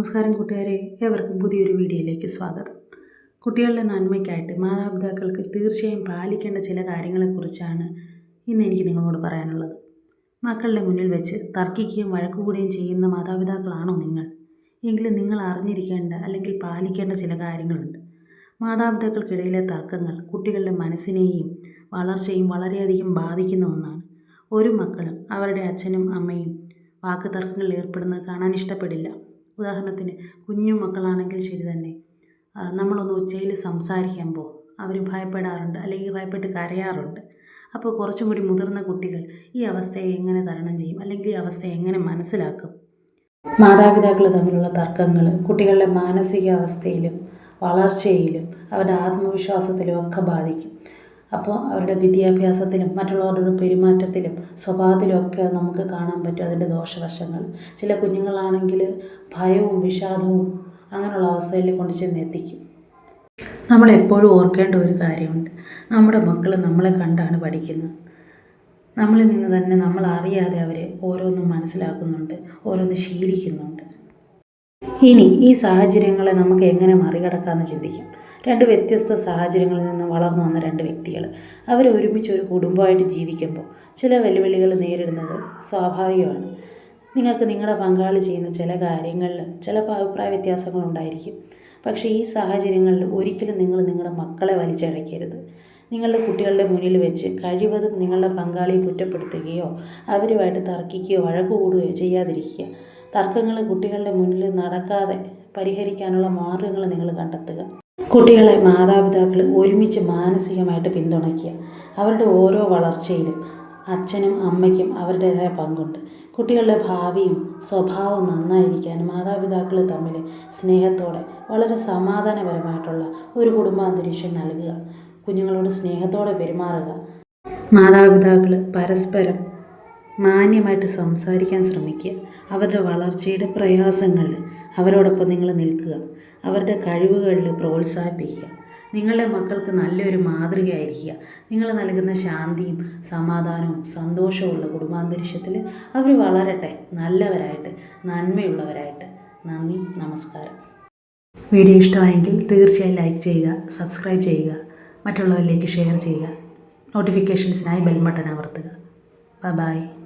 നമസ്കാരം കൂട്ടുകാരെ ഏവർക്കും പുതിയൊരു വീഡിയോയിലേക്ക് സ്വാഗതം. കുട്ടികളുടെ നന്മയ്ക്കായിട്ട് മാതാപിതാക്കൾക്ക് തീർച്ചയായും പാലിക്കേണ്ട ചില കാര്യങ്ങളെക്കുറിച്ചാണ് ഇന്ന് എനിക്ക് നിങ്ങളോട് പറയാനുള്ളത്. മക്കളുടെ മുന്നിൽ വെച്ച് തർക്കിക്കുകയും വഴക്കുകൂടുകയും ചെയ്യുന്ന മാതാപിതാക്കളാണോ നിങ്ങൾ? എങ്കിലും നിങ്ങൾ അറിഞ്ഞിരിക്കേണ്ട അല്ലെങ്കിൽ പാലിക്കേണ്ട ചില കാര്യങ്ങളുണ്ട്. മാതാപിതാക്കൾക്കിടയിലെ തർക്കങ്ങൾ കുട്ടികളുടെ മനസ്സിനെയും വളർച്ചയും വളരെയധികം ബാധിക്കുന്ന ഒന്നാണ്. ഒരു മക്കളും അവരുടെ അച്ഛനും അമ്മയും വാക്ക് തർക്കങ്ങളിൽ ഏർപ്പെടുന്നത് കാണാൻ ഇഷ്ടപ്പെടില്ല. ഉദാഹരണത്തിന് കുഞ്ഞു മക്കളാണെങ്കിൽ ശരി തന്നെ. നമ്മളൊന്ന് ഉച്ചയിൽ സംസാരിക്കുമ്പോൾ അവർ ഭയപ്പെടാറുണ്ട് അല്ലെങ്കിൽ ഭയപ്പെട്ട് കരയാറുണ്ട്. അപ്പോൾ കുറച്ചും കൂടി മുതിർന്ന കുട്ടികൾ ഈ അവസ്ഥയെ എങ്ങനെ തരണം ചെയ്യും? അല്ലെങ്കിൽ ഈ അവസ്ഥയെ എങ്ങനെ മനസ്സിലാക്കും? മാതാപിതാക്കൾ തമ്മിലുള്ള തർക്കങ്ങൾ കുട്ടികളുടെ മാനസികാവസ്ഥയിലും വളർച്ചയിലും അവരുടെ ആത്മവിശ്വാസത്തിലും ഒക്കെ ബാധിക്കും. അപ്പോൾ അവരുടെ വിദ്യാഭ്യാസത്തിലും മറ്റുള്ളവരുടെ പെരുമാറ്റത്തിലും സ്വഭാവത്തിലും ഒക്കെ നമുക്ക് കാണാൻ പറ്റും അതിന്റെ ദോഷവശങ്ങൾ. ചില കുഞ്ഞുങ്ങളാണെങ്കിൽ ഭയവും വിഷാദവും അങ്ങനെയുള്ള അവസ്ഥയിൽ കൊണ്ട് ചെന്ന് എത്തിക്കും. നമ്മളെപ്പോഴും ഓർക്കേണ്ട ഒരു കാര്യമുണ്ട്. നമ്മുടെ മക്കൾ നമ്മളെ കണ്ടാണ് പഠിക്കുന്നത്. നമ്മളിൽ നിന്ന് തന്നെ നമ്മൾ അറിയാതെ അവരെ ഓരോന്നും മനസ്സിലാക്കുന്നുണ്ട് ഓരോന്ന് ശീലിക്കുന്നുണ്ട്. ഇനി ഈ സാഹചര്യങ്ങളെ നമുക്ക് എങ്ങനെ മറികടക്കാമെന്ന് ചിന്തിക്കാം. രണ്ട് വ്യത്യസ്ത സാഹചര്യങ്ങളിൽ നിന്ന് വളർന്നു വന്ന രണ്ട് വ്യക്തികൾ. അവർ ഒരുമിച്ച് ഒരു കുടുംബമായിട്ട് ജീവിക്കുമ്പോൾ ചില വെല്ലുവിളികൾ നേരിടുന്നത് സ്വാഭാവികമാണ്. നിങ്ങൾക്ക് നിങ്ങളുടെ പങ്കാളി ചെയ്യുന്ന ചില കാര്യങ്ങളിൽ ചില അഭിപ്രായ വ്യത്യാസങ്ങളുണ്ടായിരിക്കും പക്ഷേ ഈ സാഹചര്യങ്ങളിൽ ഒരിക്കലും നിങ്ങൾ നിങ്ങളുടെ മക്കളെ വലിച്ചഴക്കരുത് നിങ്ങളുടെ കുട്ടികളുടെ മുന്നിൽ വെച്ച് കഴിവതും നിങ്ങളുടെ പങ്കാളിയെ കുറ്റപ്പെടുത്തുകയോ അവരുമായിട്ട് തർക്കിക്കുകയോ വഴക്ക് കൂടുകയോ ചെയ്യാതിരിക്കുക. തർക്കങ്ങൾ കുട്ടികളുടെ മുന്നിൽ നടക്കാതെ പരിഹരിക്കാനുള്ള മാർഗങ്ങൾ നിങ്ങൾ കണ്ടെത്തുക. കുട്ടികളെ മാതാപിതാക്കൾ ഒരുമിച്ച് മാനസികമായിട്ട് പിന്തുണയ്ക്കുക. അവരുടെ ഓരോ വളർച്ചയിലും അച്ഛനും അമ്മയ്ക്കും അവരുടേതായ പങ്കുണ്ട്. കുട്ടികളുടെ ഭാവിയും സ്വഭാവവും നന്നായിരിക്കാൻ മാതാപിതാക്കൾ തമ്മിൽ സ്നേഹത്തോടെ വളരെ സമാധാനപരമായിട്ടുള്ള ഒരു കുടുംബാന്തരീക്ഷം നൽകുക. കുഞ്ഞുങ്ങളോട് സ്നേഹത്തോടെ പെരുമാറുക. മാതാപിതാക്കൾ പരസ്പരം മാന്യമായിട്ട് സംസാരിക്കാൻ ശ്രമിക്കുക. അവരുടെ വളർച്ചയുടെ പ്രയാസങ്ങളിൽ അവരോടൊപ്പം നിങ്ങൾ നിൽക്കുക. അവരുടെ കഴിവുകളിൽ പ്രോത്സാഹിപ്പിക്കുക. നിങ്ങളുടെ മക്കൾക്ക് നല്ലൊരു മാതൃകയായിരിക്കുക. നിങ്ങൾ നൽകുന്ന ശാന്തിയും സമാധാനവും സന്തോഷവുമുള്ള കുടുംബാന്തരീക്ഷത്തിൽ അവർ വളരട്ടെ. നല്ലവരായിട്ട് നന്മയുള്ളവരായിട്ട്. നന്ദി നമസ്കാരം. വീഡിയോ ഇഷ്ടമായെങ്കിൽ തീർച്ചയായും ലൈക്ക് ചെയ്യുക സബ്സ്ക്രൈബ് ചെയ്യുക മറ്റുള്ളവരിലേക്ക് ഷെയർ ചെയ്യുക. നോട്ടിഫിക്കേഷൻസിനായി ബെൽ ബട്ടൺ അമർത്തുക. ബൈ.